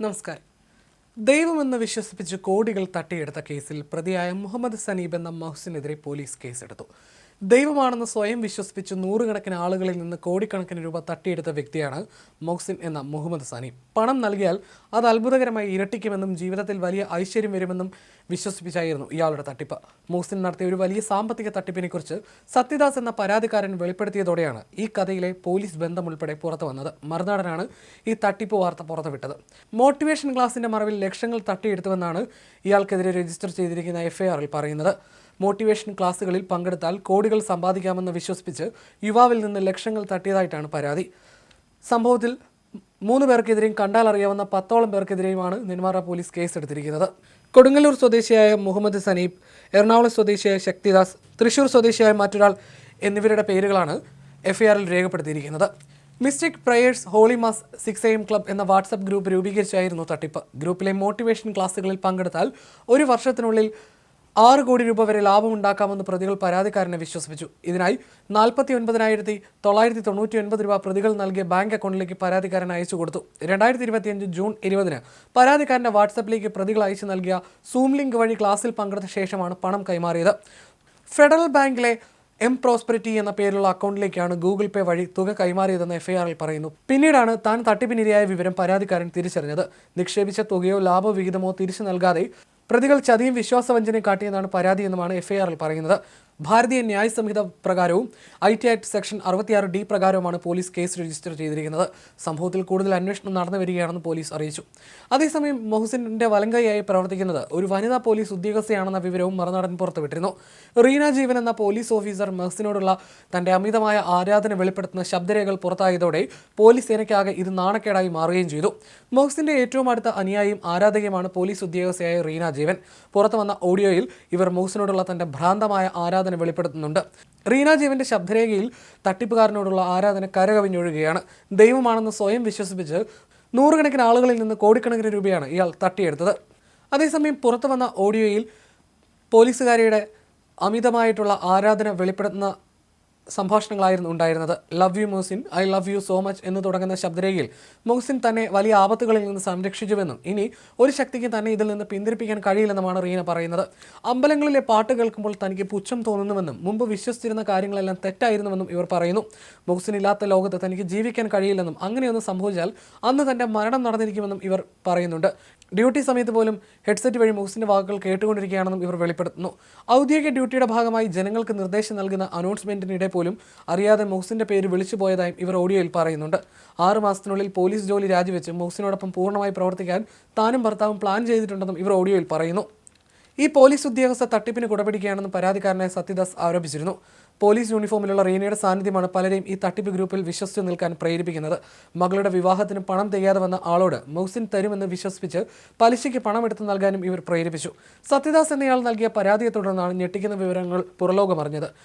നമസ്കാരം. ദൈവമെന്ന് വിശ്വസിപ്പിച്ച് കോടികൾ തട്ടിയെടുത്ത കേസിൽ പ്രതിയായ മുഹമ്മദ് സനീബ് എന്ന മഹ്സിനെതിരെ പോലീസ് കേസെടുത്തു. ദൈവമാണെന്ന് സ്വയം വിശ്വസിപ്പിച്ച് നൂറുകണക്കിന് ആളുകളിൽ നിന്ന് കോടിക്കണക്കിന് രൂപ തട്ടിയെടുത്ത വ്യക്തിയാണ് മൊഹ്സിൻ എന്ന മുഹമ്മദ് സാനി. പണം നൽകിയാൽ അത് അത്ഭുതകരമായി ഇരട്ടിക്കുമെന്നും ജീവിതത്തിൽ വലിയ ഐശ്വര്യം വരുമെന്നും വിശ്വസിപ്പിച്ചായിരുന്നു ഇയാളുടെ തട്ടിപ്പ്. മൊഹ്സിൻ നടത്തിയ ഒരു വലിയ സാമ്പത്തിക തട്ടിപ്പിനെക്കുറിച്ച് സത്യദാസ് എന്ന പരാതിക്കാരൻ വെളിപ്പെടുത്തിയതോടെയാണ് ഈ കഥയിലെ പോലീസ് ബന്ധം ഉൾപ്പെടെ പുറത്തു വന്നത്. മറുനാടനാണ് ഈ തട്ടിപ്പ് വാർത്ത പുറത്തുവിട്ടത്. മോട്ടിവേഷൻ ക്ലാസിന്റെ മറവിൽ ലക്ഷങ്ങൾ തട്ടിയെടുത്തുവെന്നാണ് ഇയാൾക്കെതിരെ രജിസ്റ്റർ ചെയ്തിരിക്കുന്ന എഫ്ഐആറിൽ പറയുന്നത്. മോട്ടിവേഷൻ ക്ലാസുകളിൽ പങ്കെടുത്താൽ കോടികൾ സമ്പാദിക്കാമെന്ന് വിശ്വസിപ്പിച്ച് യുവാവിൽ നിന്ന് ലക്ഷങ്ങൾ തട്ടിയതായിട്ടാണ് പരാതി. സംഭവത്തിൽ മൂന്ന് പേർക്കെതിരെയും കണ്ടാൽ അറിയാവുന്ന പത്തോളം പേർക്കെതിരെയുമാണ് നെന്മാറ പോലീസ് കേസെടുത്തിരിക്കുന്നത്. കൊടുങ്ങല്ലൂർ സ്വദേശിയായ മുഹമ്മദ് സനീബ് എറണാകുളം സ്വദേശിയായ ശക്തിദാസ് തൃശൂർ സ്വദേശിയായ മറ്റൊരാൾ എന്നിവരുടെ പേരുകളാണ് എഫ്ഐആറിൽ രേഖപ്പെടുത്തിയിരിക്കുന്നത്. Mystic prayers holy mass six M club എന്ന വാട്സപ്പ് ഗ്രൂപ്പ് രൂപീകരിച്ചായിരുന്നു തട്ടിപ്പ്. ഗ്രൂപ്പിലെ മോട്ടിവേഷൻ ക്ലാസ്സുകളിൽ പങ്കെടുത്താൽ ഒരു വർഷത്തിനുള്ളിൽ ആറ് കോടി രൂപ വരെ ലാഭം ഉണ്ടാക്കാമെന്ന് പ്രതികൾ പരാതിക്കാരനെ വിശ്വസിപ്പിച്ചു. ഇതിനായി നാൽപ്പത്തി ഒൻപതിനായിരത്തി തൊള്ളായിരത്തി തൊണ്ണൂറ്റി ഒൻപത് രൂപ പ്രതികൾ നൽകിയ ബാങ്ക് അക്കൗണ്ടിലേക്ക് പരാതിക്കാരൻ അയച്ചു കൊടുത്തു. രണ്ടായിരത്തി ഇരുപത്തിയഞ്ച് ജൂൺ ഇരുപതിന് പരാതിക്കാരന്റെ വാട്സപ്പിലേക്ക് പ്രതികൾ അയച്ചു നൽകിയ സൂം ലിങ്ക് വഴി ക്ലാസ്സിൽ പങ്കെടുത്ത ശേഷമാണ് പണം കൈമാറിയത്. ഫെഡറൽ ബാങ്കിലെ എം പ്രോസ്പെരിറ്റി എന്ന പേരിലുള്ള അക്കൗണ്ടിലേക്കാണ് ഗൂഗിൾ പേ വഴി തുക കൈമാറിയതെന്ന് എഫ്ഐആറിൽ പറയുന്നു. പിന്നീടാണ് താൻ തട്ടിപ്പിനിരയായ വിവരം പരാതിക്കാരൻ തിരിച്ചറിഞ്ഞത്. നിക്ഷേപിച്ച തുകയോ ലാഭവിഹിതമോ തിരിച്ചു നൽകാതെ പ്രതികൾ ചതിയും വിശ്വാസവഞ്ചനയും കാട്ടിയെന്നാണ് പരാതിയെന്നുമാണ് എഫ്ഐആറിൽ പറയുന്നത്. ഭാരതീയ ന്യായ സംഹിത പ്രകാരവും ഐ ടി ആക്ട് സെക്ഷൻ അറുപത്തിയാറ് ഡി പ്രകാരവുമാണ് പോലീസ് കേസ് രജിസ്റ്റർ ചെയ്തിരിക്കുന്നത്. സംഭവത്തിൽ കൂടുതൽ അന്വേഷണം നടന്നു വരികയാണെന്ന് പോലീസ് അറിയിച്ചു. അതേസമയം മൊഹസിന്റെ വലങ്കയായി പ്രവർത്തിക്കുന്നത് ഒരു വനിതാ പോലീസ് ഉദ്യോഗസ്ഥയാണെന്ന വിവരവും മറുനാടൻ പുറത്തുവിട്ടിരുന്നു. റീന ജീവൻ എന്ന പോലീസ് ഓഫീസർ മെഹസിനോടുള്ള തന്റെ അമിതമായ ആരാധന വെളിപ്പെടുത്തുന്ന ശബ്ദരേഖകൾ പുറത്തായതോടെ പോലീസ് സേനയ്ക്കാകെ ഇത് നാണക്കേടായി മാറുകയും ചെയ്തു. മൊഹസിന്റെ ഏറ്റവും അടുത്ത അനുയായിയും ആരാധകയുമാണ് പോലീസ് ഉദ്യോഗസ്ഥയായ റീന ജീവൻ. പുറത്തു വന്ന ഓഡിയോയിൽ ഇവർ മൊഹസിനോടുള്ള തന്റെ ഭ്രാന്തമായ ആരാധന വെളിപ്പെടുത്തുന്നുണ്ട്. റീന ജീവന്റെ ശബ്ദരേഖയിൽ തട്ടിപ്പുകാരനോടുള്ള ആരാധന കരകവിഞ്ഞൊഴുകയാണ് ദൈവമാണെന്ന് സ്വയം വിശ്വസിപ്പിച്ച് നൂറുകണക്കിന് ആളുകളിൽ നിന്ന് കോടിക്കണക്കിന് രൂപയാണ് ഇയാൾ തട്ടിയെടുത്തത്. അതേസമയം പുറത്തു വന്ന ഓഡിയോയിൽ പോലീസുകാരിയുടെ അമിതമായിട്ടുള്ള ആരാധന വെളിപ്പെടുത്തുന്ന സംഭാഷണങ്ങളായിരുന്നു ഉണ്ടായിരുന്നത്. Love you Mohsin I love you so much എന്ന് തുടങ്ങുന്ന ശബ്ദരേഖയിൽ മൊഹ്സിൻ തന്നെ വലിയ ആപത്തുകളിൽ നിന്ന് സംരക്ഷിച്ചുവെന്നും ഇനി ഒരു ശക്തിക്ക് തന്നെ ഇതിൽ നിന്ന് പിന്തിരിപ്പിക്കാൻ കഴിയില്ലെന്നുമാണ് റീന പറയുന്നത്. അമ്പലങ്ങളിലെ പാട്ട് കേൾക്കുമ്പോൾ തനിക്ക് പുച്ഛം തോന്നുന്നുവെന്നും മുമ്പ് വിശ്വസിച്ചിരുന്ന കാര്യങ്ങളെല്ലാം തെറ്റായിരുന്നുവെന്നും ഇവർ പറയുന്നു. മൊഹ്സിൻ ഇല്ലാത്ത ലോകത്ത് തനിക്ക് ജീവിക്കാൻ കഴിയില്ലെന്നും അങ്ങനെയൊന്നും സംഭവിച്ചാൽ അന്ന് തന്റെ മരണം നടന്നിരിക്കുമെന്നും ഇവർ പറയുന്നുണ്ട്. ഡ്യൂട്ടി സമയത്ത് പോലും ഹെഡ്സെറ്റ് വഴി മൂസിന്റെ വാക്കുകൾ കേട്ടുകൊണ്ടിരിക്കുകയാണെന്നും ഇവർ വെളിപ്പെടുത്തുന്നു. ഔദ്യോഗിക ഡ്യൂട്ടിയുടെ ഭാഗമായി ജനങ്ങൾക്ക് നിർദ്ദേശം നൽകുന്ന അനൗൺസ്മെന്റിനിടെ പോലും അറിയാതെ മൂസിന്റെ പേര് വിളിച്ചു പോയതായും ഇവർ ഓഡിയോയിൽ പറയുന്നുണ്ട്. ആറ് മാസത്തിനുള്ളിൽ പോലീസ് ജോലി രാജിവെച്ച് മൂസിനോടൊപ്പം പൂർണമായി പ്രവർത്തിക്കാൻ താനും ഭർത്താവും പ്ലാൻ ചെയ്തിട്ടുണ്ടെന്നും ഇവർ ഓഡിയോയിൽ പറയുന്നു. ഈ പോലീസ് ഉദ്യോഗസ്ഥ തട്ടിപ്പിന് കുടപിടിക്കുകയാണെന്ന് പരാതിക്കാരനായ സത്യദാസ് ആരോപിച്ചിരുന്നു. പോലീസ് യൂണിഫോമിലുള്ള റീനയുടെ സാന്നിധ്യമാണ് പലരെയും ഈ തട്ടിപ്പ് ഗ്രൂപ്പിൽ വിശ്വസിച്ച് നിൽക്കാൻ പ്രേരിപ്പിക്കുന്നത്. മകളുടെ വിവാഹത്തിന് പണം തികയാതെ വന്ന ആളോട് മൗസിൻ തരുമെന്ന് വിശ്വസിപ്പിച്ച് പലിശയ്ക്ക് പണം എടുത്തു നൽകാനും ഇവർ പ്രേരിപ്പിച്ചു. സത്യദാസ് എന്നയാൾ നൽകിയ പരാതിയെ തുടർന്നാണ് ഞെട്ടിക്കുന്ന വിവരങ്ങൾ പുറലോകമറിഞ്ഞത്.